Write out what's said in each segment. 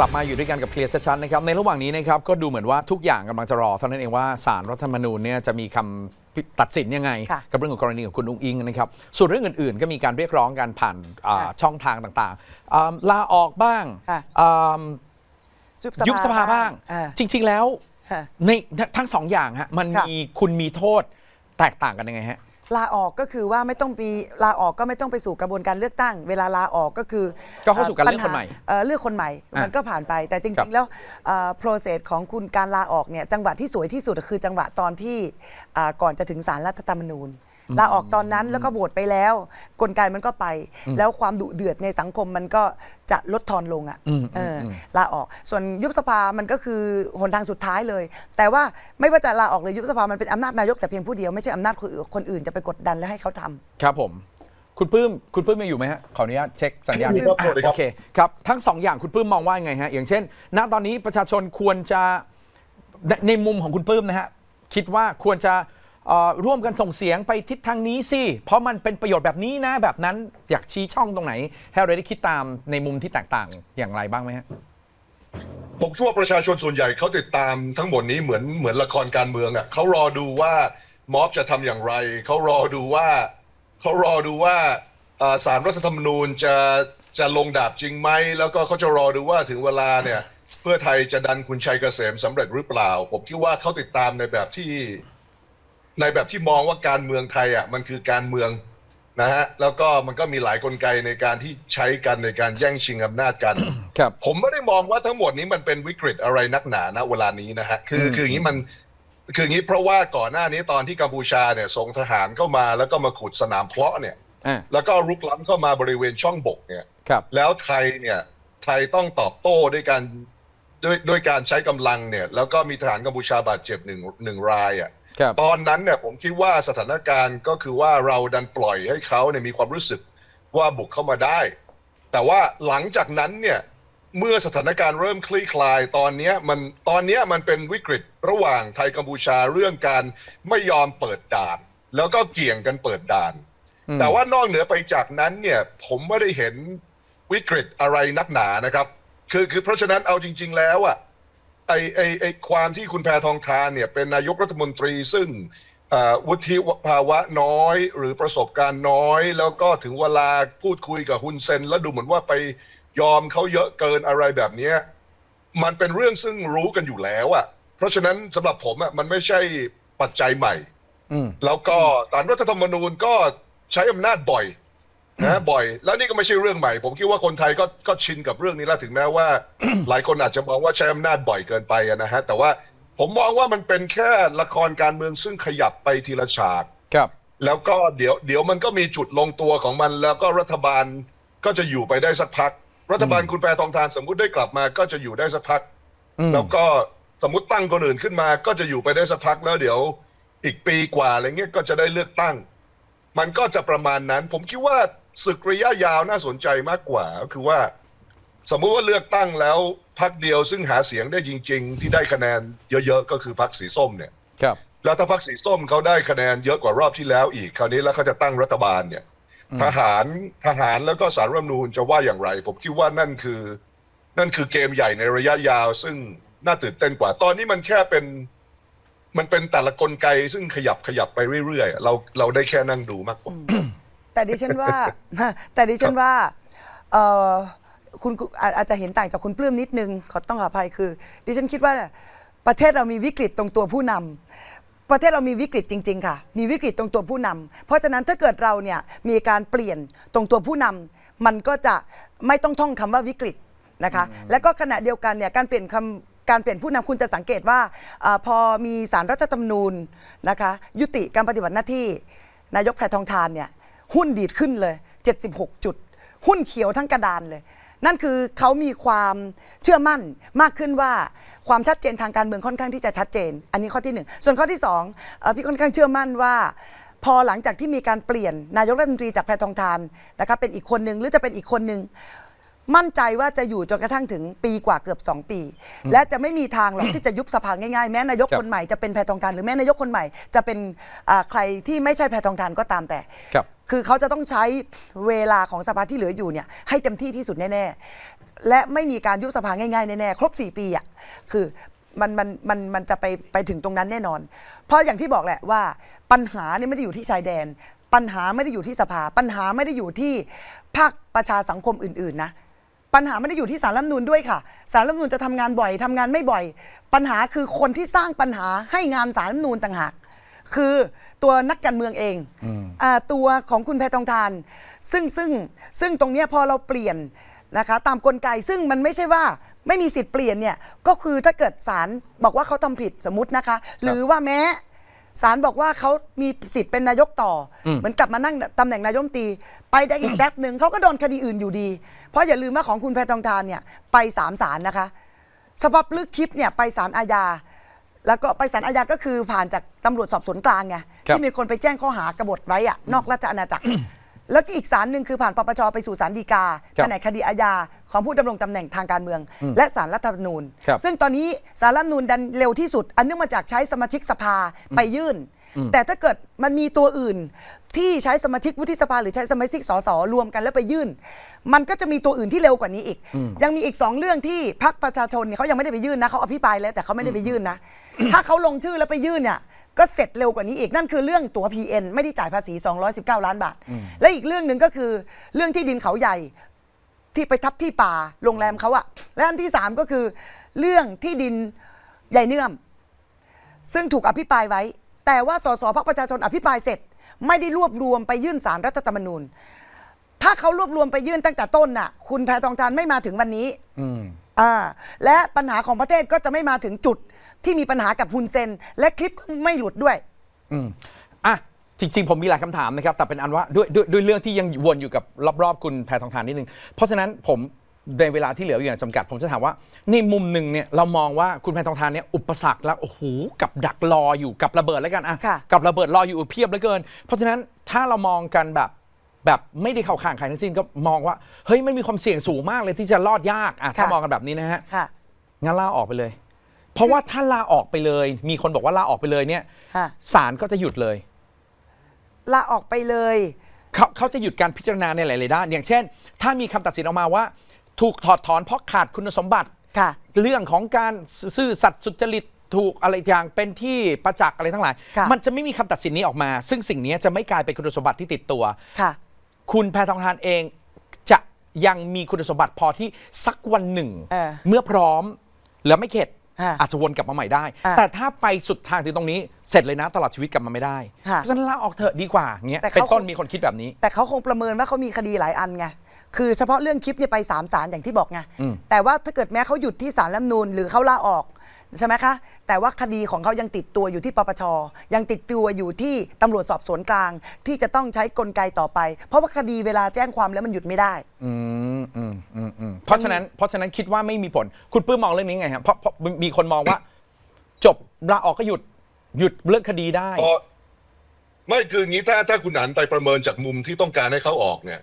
กลับมาอยู่ด้วยกันกับเคลียร์ชัดๆนะครับในระหว่างนี้นะครับก็ดูเหมือนว่าทุกอย่างกำลังจะรอเท่านั้นเองว่าสารรัฐธรรมนูญเนี่ยจะมีคำตัดสินยังไง ค่ะกับเรื่องของกรณีของคุณอุ้งอิงนะครับส่วนเรื่องอื่นๆ ก็มีการเรียกร้องกันผ่านอ่าค่ะช่องทางต่างๆอ่าลาออกบ้างค่ะ อ่ายุบยุบสภาบ้าง อ่าจริง ๆแล้วค่ะในทั้งสองอย่างฮะมันค่ะ มีคุณมีโทษแตกต่างกันยังไงฮะ ลาออกก็คือว่าไม่ต้องมีลาออกก็ไม่ต้องไปสู่กระบวนการเลือกตั้ง เวลาลาออกก็คือก็เข้าสู่การเลือกปัญคนใหม่เอ่อเลือกคนใหม่ อะมันก็ผ่านไป แต่จครัริบ ง ๆ แล้วเอ่อ process ของคุณการลาออกเนี่ยจังหวะที่สวยที่สุดคือจังหวะตอนที่อ่าก่อนจะถึงศาลรัฐธรรมนูญ ลาออกตอนนั้นแล้วก็โหวตไปแล้ว กลไกมันก็ไป แล้วความดุเดือดในสังคมมันก็จะลดทอนลงอะอืมเอออมลาออก ส่วนยุบสภามันก็คือหนทางสุดท้ายเลย แต่ว่าไม่ว่าจะลาออกหรือยุบสภามันเป็นอำนาจนายกแต่เพียงผู้เดียวไม่ใช่อำนาจคนอื่นคนอื่นจะไปกดดันและให้เขาทำครับผมคุณปื้มคุณปื้มยังอยู่ไหมฮะขออนุญาตเช็คสัญญาณนิดครับสวัสดีครับโอเคครับทั้งสองอย่างคุณปื้มมองว่ายังไงฮะอย่างเช่น ณตอนนี้ประชาชนควรจะในในมุมของคุณปื้มนะฮะคิดว่าควรจะ เอ่อร่วมกันส่งเสียงไปทิศทางนี้สิ เพราะมันเป็นประโยชน์แบบนี้นะแบบนั้นอยากชี้ช่องตรงไหน ให้เราได้คิดตามในมุมที่แตกต่างอย่างไรบ้างไหมฮะ ผมคิดว่าประชาชนส่วนใหญ่เขาติดตามทั้งหมดนี้เหมือนเหมือนละครการเมืองอะเขารอดูว่าม็อบจะทำอย่างไร เขารอดูว่าเขารอดูว่าอ่าสารรัฐธรรมนูญจะจะลงดาบจริงไหมแล้วก็เขาจะรอดูว่าถึงเวลาเนี่ย เพื่อไทยจะดันคุณชัยเกษมสำเร็จหรือเปล่า ผมคิดว่าเขาติดตามในแบบที่ ในแบบที่มองว่าการเมืองไทยอะมันคือการเมืองนะฮะแล้วก็มันก็มีหลายกลไกในการที่ใช้กันในการแย่งชิงอำนาจกัน ครับผมไม่ได้มองว่าทั้งหมดนี้มันเป็นวิกฤตอะไรนักหนานะเวลานี้นะฮะคืออืมคืออย่างนี้มันคืออย่างนี้เพราะว่าก่อนหน้านี้ตอนที่กัมพูชาเนี่ยส่งทหารเข้ามาแล้วก็มาขุดสนามเพลาะเนี่ย อ่าแล้วก็รุกล้ำเข้ามาบริเวณช่องบกเนี่ย ครับแล้วไทยเนี่ยไทยต้องตอบโต้ด้วยการด้วยด้วยการใช้กำลังเนี่ย แล้วก็มีทหารกัมพูชาบาดเจ็บหนึ่งหนึ่งรายอะครับ ตอนนั้นเนี่ยผมคิดว่าสถานการณ์ก็คือว่าเราดันปล่อยให้เขาเนี่ยมีความรู้สึกว่าบุกเข้ามาได้ แต่ว่าหลังจากนั้นเนี่ยเมื่อสถานการณ์เริ่มคลี่คลายตอนเนี้ยมันตอนเนี้ยมันเป็นวิกฤตระหว่างไทยกัมพูชาเรื่องการไม่ยอมเปิดด่าน แล้วก็เกี่ยงกันเปิดด่านอืมแต่ว่านอกเหนือไปจากนั้นเนี่ยผมไม่ได้เห็นวิกฤตอะไรนักหนานะครับ คือคือเพราะฉะนั้นเอาจริง ๆ แล้วอะ ไอไอไอความที่คุณแพทองทานเนี่ยเป็นนายกรัฐมนตรีซึ่งเอ่อวุฒิภาวะน้อย หรือประสบการณ์น้อย แล้วก็ถึงเวลาพูดคุยกับฮุนเซน แล้วดูเหมือนว่าไปยอมเขาเยอะเกินอะไรแบบเนี้ยมันเป็นเรื่องซึ่งรู้กันอยู่แล้วอะเพราะฉะนั้นสำหรับผมอะมันไม่ใช่ปัจจัยใหม่ อืม แล้วก็ตามรัฐธรรมนูญก็ใช้อำนาจบ่อย นะบ่อย แล้วนี่ก็ไม่ใช่เรื่องใหม่ ผมคิดว่าคนไทยก็ก็ชินกับเรื่องนี้แล้วถึงแม้ว่า หลายคนอาจจะมองว่าใช้อำนาจบ่อยเกินไปอะนะฮะแต่ว่าผมมองว่ามันเป็นแค่ละครการเมืองซึ่งขยับไปทีละฉาก ครับ แล้วก็เดี๋ยวเดี๋ยวมันก็มีจุดลงตัวของมัน แล้วก็รัฐบาลก็จะอยู่ไปได้สักพัก รัฐบาลคุณแปรทองทานสมมุติได้กลับมาก็จะอยู่ได้สักพัก อืม แล้วก็สมมติตั้งคนอื่นขึ้นมา ก็จะอยู่ไปได้สักพักแล้วเดี๋ยวอีกปีกว่าอะไรเงี้ยก็จะได้เลือกตั้ง มันก็จะประมาณนั้น ผมคิดว่าศึกระยะยาวน่าสนใจมากกว่าก็คือว่า สมมุติว่าเลือกตั้งแล้วพักเดียวซึ่งหาเสียงได้จริง ๆ ที่ได้คะแนนเยอะๆก็คือพักสีส้มเนี่ยครับแล้วถ้าพรรคสีส้มเขาได้คะแนนเยอะกว่ารอบที่แล้วอีก คราวนี้แล้วเขาจะตั้งรัฐบาลเนี่ย ทหารทหารแล้วก็สารรัฐธรรมนูญจะว่าอย่างไร ผมคิดว่านั่นคือ นั่นคือเกมใหญ่ในระยะยาว ซึ่งน่าตื่นเต้นกว่า ตอนนี้มันแค่เป็นมันเป็นแต่ละกลไกซึ่งขยับขยับไปเรื่อยๆ เราเราได้แค่นั่งดูมากกว่า แต่ดิฉันว่า แต่ดิฉันว่าเอ่อคุณคุณอาอาจจะเห็นต่างจากคุณปลื้มนิดนึง ขอต้องขออภัยคือ ดิฉันคิดว่าประเทศเรามีวิกฤตตรงตัวผู้นำประเทศเรามีวิกฤตจริง ๆ ค่ะ มีวิกฤตตรงตัวผู้นำเพราะฉะนั้นถ้าเกิดเราเนี่ยมีการเปลี่ยนตรงตัวผู้นำมันก็จะไม่ต้องท่องคำว่าวิกฤตนะคะ แล้วก็ขณะเดียวกันเนี่ยการเปลี่ยนคำการเปลี่ยนผู้นำคุณจะสังเกตว่าอาพอมีสารรัฐธรรมนูญนะคะ ยุติการปฏิบัติหน้าที่นายกแพทองทานเนี่ย หุ้นดีดขึ้นเลย 76 จุด หุ้นเขียวทั้งกระดานเลย นั่นคือเขามีความเชื่อมั่นมากขึ้นว่าความชัดเจนทางการเมืองค่อนข้างที่จะชัดเจน อันนี้ข้อที่หนึ่งส่วนข้อที่สองพี่ค่อนข้างเชื่อมั่นว่าพอหลังจากที่มีการเปลี่ยนนายกรัฐมนตรีจากแพทองทานนะครับเป็นอีกคนนึงหรือจะเป็นอีกคนนึง มั่นใจว่าจะอยู่จนกระทั่งถึงปีกว่าเกือบ 2 ปี และจะไม่มีทางหรอกที่จะยุบสภาง่ายๆ แม้นายกครับคนใหม่จะเป็นแพทองทานหรือแม้นายกคนใหม่จะเป็นอ่าใครที่ไม่ใช่แพทองทานก็ตามแต่ครับคือเขาจะต้องใช้เวลาของสภาที่เหลืออยู่เนี่ยให้เต็มที่ที่สุดแน่ๆ และไม่มีการยุบสภาง่ายๆแน่ๆครบ 4 ปีอะคือมันมันมันมันจะไปไปถึงตรงนั้นแน่นอน เพราะอย่างที่บอกแหละว่าปัญหาเนี่ยไม่ได้อยู่ที่ชายแดน ปัญหาไม่ได้อยู่ที่สภา ปัญหาไม่ได้อยู่ที่ภาคประชาสังคมอื่น ๆ นะ ปัญหาไม่ได้อยู่ที่สารรัฐธรรมนูญด้วยค่ะ สารรัฐธรรมนูญจะทำงานบ่อยทำงานไม่บ่อย ปัญหาคือคนที่สร้างปัญหาให้งานสารรัฐธรรมนูญต่างหาก คือตัวนักการเมืองเองอาตัวของคุณแพทองทาน ซึ่งซึ่งซึ่งตรงเนี้ยพอเราเปลี่ยนนะคะตามกลไกซึ่งมันไม่ใช่ว่าไม่มีสิทธิ์เปลี่ยนเนี่ยก็คือถ้าเกิดศาลบอกว่าเขาทำผิดสมมตินะคะ หรือว่าแม้ ศาลบอกว่าเขามีสิทธิ์เป็นนายกต่ออเหมือนกลับมานั่งตำแหน่งนายกรัฐมนตรีไปได้อีกแป๊บหนึ่งเขาก็โดนคดีอื่นอยู่ดี เพราะอย่าลืมว่าของคุณแพทองทานเนี่ยไปสามศาลนะคะฉบับลึกคลิปเนี่ยไปศาลอาญาแล้วก็ไปศาลอาญาก็คือผ่านจากตำรวจสอบสวนกลางไงครับ ที่มีคนไปแจ้งข้อหากบฏไว้อะนอกราชอาณาจักร แล้วก็อีกศาลหนึ่งคือผ่านปปชไปสู่ศาลฎีกาครับแผนกคดีอาญาของผู้ดำรงตำแหน่งทางการเมือง และศาลรัฐธรรมนูญครับซึ่งตอนนี้สารรัฐธรรมนูญดันเร็วที่สุด อันเนื่องมาจากใช้สมาชิกสภาไปยื่น แต่ถ้าเกิดมันมีตัวอื่นที่ใช้สมาชิกวุฒิสภาหรือใช้สมาชิกสสรวมกันแล้วไปยื่น มันก็จะมีตัวอื่นที่เร็วกว่านี้อีก ยังมีอีกสองเรื่องที่พรรคประชาชนเนี่ยเขายังไม่ได้ไปยื่นนะเขาอภิปรายแล้วแต่เขาไม่ได้ไปยื่นนะ ถ้าเขาลงชื่อแล้วไปยื่นเนี่ย ก็เสร็จเร็วกว่านี้อีกนั่นคือเรื่องตั๋ว PN ไม่ได้จ่ายภาษี 219 ล้านบาท และอีกเรื่องหนึ่งก็คือเรื่องที่ดินเขาใหญ่ที่ไปทับที่ป่าโรงแรมเขาอะและอันที่ 3 ก็คือ เรื่องที่ดินใหญ่เนื่อม ซึ่งถูกอภิปรายไว้ แต่ว่าสสพรรคประชาชนอภิปรายเสร็จ ไม่ได้รวบรวมไปยื่นสารรัฐธรรมนูญ ถ้าเขารวบรวมไปยื่นตั้งแต่ต้นน่ะ คุณแพทองทานไม่มาถึงวันนี้อืมอ่าและปัญหาของประเทศก็จะไม่มาถึงจุด ที่มีปัญหากับฮุนเซน และคลิปก็ไม่หลุดด้วย อืมอะจริง ๆ ผมมีหลายคำถามนะครับ แต่เป็นอันว่าด้วยด้วยด้วยเรื่องที่ยังวนอยู่กับรอบๆ คุณแพทองทานนิดนึง เพราะฉะนั้นผมในเวลาที่เหลืออยู่อย่างจำกัด ผมจะถามว่าในมุมหนึ่งเนี่ยเรามองว่าคุณแพทองทานเนี่ยอุปสรรคแล้วโอ้โหกับดักรออยู่กับระเบิดแล้วกันอะค่ะ กับระเบิดรออยู่เพียบเหลือเกิน เพราะฉะนั้นถ้าเรามองกันแบบแบบไม่ได้เข้าข้างใครทั้งสิ้นก็มองว่าเฮ้ยมันมีความเสี่ยงสูงมากเลยที่จะรอดยากอะถ้ามองกันแบบนี้นะฮะค่ะ งั้นลาออกไปเลย เพราะว่าถ้าลาออกไปเลย มีคนบอกว่าลาออกไปเลยเนี่ยค่ะศาลก็จะหยุดเลย ลาออกไปเลย เขาเขาจะหยุดการพิจารณาในหลายๆด้าน อย่างเช่น ถ้ามีคำตัดสินออกมาว่า ถูกถอดถอนเพราะขาดคุณสมบัติ ค่ะ เรื่องของการซื่อสัตย์สุจริตถูกอะไรอย่างเป็นที่ประจักษ์อะไรทั้งหลาย ค่ะ มันจะไม่มีคำตัดสินนี้ออกมา ซึ่งสิ่งนี้จะไม่กลายเป็นคุณสมบัติที่ติดตัว ค่ะ คุณแพทองทานเองจะยังมีคุณสมบัติพอที่สักวันหนึ่งเออเมื่อพร้อม แล้วไม่เข็ด อ่าอาจจะวนกลับมาใหม่ได้ อ่าแต่ถ้าไปสุดทางถึงตรงนี้เสร็จเลยนะตลอดชีวิตกลับมาไม่ได้ค่ะเพราะฉะนั้นลาออกเถอะดีกว่าเงี้ยแต่เขาเป็นต้นมีคนคิดแบบนี้ แต่เขาคงประเมินว่าเขามีคดีหลายอันไง คือเฉพาะเรื่องคลิปเนี่ยไปสามศาลอย่างที่บอกไง อืมแต่ว่าถ้าเกิดแม้เขาหยุดที่ศาลรัฐธรรมนูญหรือเขาลาออก ใช่ไหมคะ แต่ว่าคดีของเขายังติดตัวอยู่ที่ปปช ยังติดตัวอยู่ที่ตำรวจสอบสวนกลาง ที่จะต้องใช้กลไกต่อไป เพราะว่าคดีเวลาแจ้งความแล้วมันหยุดไม่ได้ อืมอืมอืมอืมเพราะฉะนั้นเพราะฉะนั้นคิดว่าไม่มีผล คุณปื้มมองเรื่องนี้ไงฮะเพราะเพราะมีคนมองว่า จบลาออกก็หยุดหยุดเรื่องคดีได้ พอไม่คืออย่างนี้ถ้าถ้าคุณอันไปประเมินจากมุมที่ต้องการให้เขาออกเนี่ย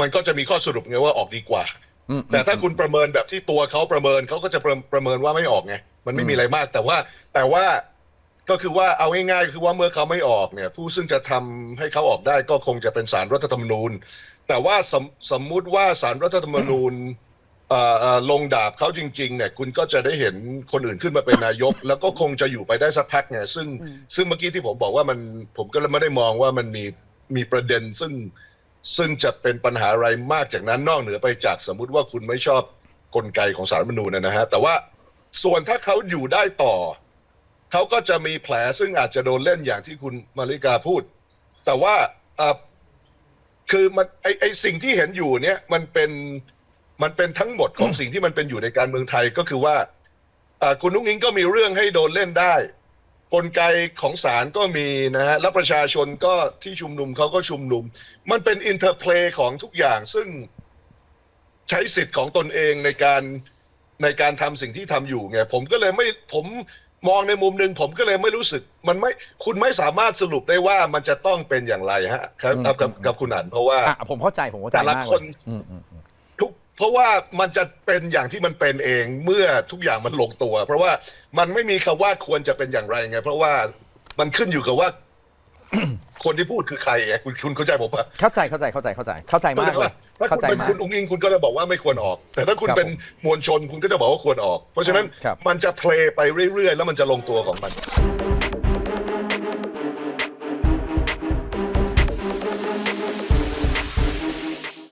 มันก็จะมีข้อสรุปไงว่าออกดีกว่า อืม แต่ถ้าคุณประเมินแบบที่ตัวเขาประเมินเขาก็จะประประเมินว่าไม่ออกไง มันไม่มีอะไรมาก แต่ว่าแต่ว่าก็คือว่าเอาง่ายๆคือว่าเมื่อเขาไม่ออกเนี่ย ผู้ซึ่งจะทำให้เขาออกได้ก็คงจะเป็นสารรัฐธรรมนูญ แต่ว่าสมสมมุติว่าสารรัฐธรรมนูญเอ่อเอ่อลงดาบเขาจริงๆเนี่ยคุณก็จะได้เห็นคนอื่นขึ้นมาเป็นนายก แล้วก็คงจะอยู่ไปได้สักพักเนี่ยซึ่งซึ่งเมื่อกี้ที่ผมบอกว่ามันผมก็เลยไม่ได้มองว่ามันมีมีประเด็นซึ่งซึ่งจะเป็นปัญหาอะไรมากจากนั้นนอกเหนือไปจากสมมุติว่าคุณไม่ชอบกลไกของสารรัฐธรรมนูญนะฮะแต่ว่า ส่วนถ้าเขาอยู่ได้ต่อ เขาก็จะมีแผลซึ่งอาจจะโดนเล่นอย่างที่คุณมาริกาพูด แต่ว่าเอ่อคือมันไอไอสิ่งที่เห็นอยู่เนี่ยมันเป็นมันเป็นทั้งหมดของสิ่งที่มันเป็นอยู่ในการเมืองไทยก็คือว่าเอ่อคุณนุ้งอิงก็มีเรื่องให้โดนเล่นได้ กลไกของศาลก็มีนะฮะแล้วประชาชนก็ที่ชุมนุมเขาก็ชุมนุม มันเป็นอินเตอร์เพลย์ของทุกอย่างซึ่งใช้สิทธิ์ของตนเองในการ ในการทำสิ่งที่ทำอยู่ไงผมก็เลยไม่ผมมองในมุมหนึ่งผมก็เลยไม่รู้สึก มันไม่คุณไม่สามารถสรุปได้ว่ามันจะต้องเป็นอย่างไรฮะครับอืมกับกับอืมกับคุณอันเพราะว่าอะผมเข้าใจผมเข้าใจแต่ละมากคนเลยอืมอืมอืมทุกเพราะว่ามันจะเป็นอย่างที่มันเป็นเองเมื่อทุกอย่างมันลงตัว เพราะว่ามันไม่มีคำว่าควรจะเป็นอย่างไรไง เพราะว่ามันขึ้นอยู่กับว่าคนที่พูดคือใครไงคุณคุณเข้าใจผมปะเข้าใจเข้าใจเข้าใจเข้าใจเข้าใจมากเลย ถ้าเข้าคุณใจเป็นมากคุณอุ้งอิงคุณก็จะบอกว่าไม่ควรออก แต่ถ้าคุณครับเป็นมวลชนคุณก็จะบอกว่าควรออก เพราะฉะนั้นครับมันจะเพลย์ไปเรื่อยๆ แล้วมันจะลงตัวของมัน